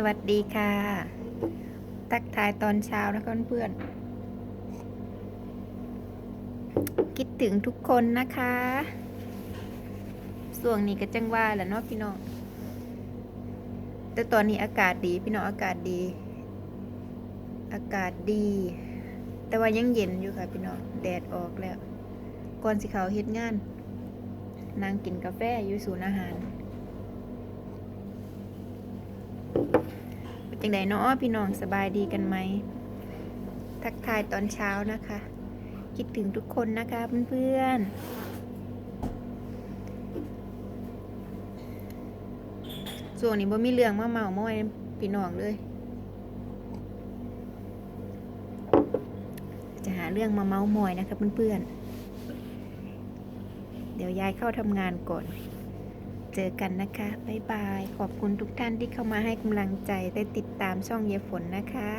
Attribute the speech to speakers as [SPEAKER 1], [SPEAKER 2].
[SPEAKER 1] สวัสดีค่ะ ตักทายตอนเช้านะคะเพื่อนๆคิดถึงทุกคนนะคะ ส่วงนี้ก็จังว่าแหละเนาะพี่น้อง แต่ตอนนี้อากาศดีพี่น้องอากาศดี อากาศดี แต่ว่ายังเย็นอยู่ค่ะพี่น้องแดดออกแล้ว ก่อนสิเขาเฮ็ดงาน นางกินกาแฟอยู่ศูนย์อาหาร เป็น จังไดเนาะพี่น้องสบายดีกันไหม ทักทายตอนเช้านะคะ คิดถึงทุกคนนะคะเพื่อนๆส่วนนี้บ่มีเรื่องมาเมาม้อยพี่น้องเลย จะหาเรื่องมาเมาส์มอยนะคะเพื่อนๆเดี๋ยวยายเข้าทำงานก่อน เจอกันนะคะ บ๊ายบาย ขอบคุณทุกท่านที่เข้ามาให้กำลังใจ ได้ติดตามช่องเยฝนนะคะ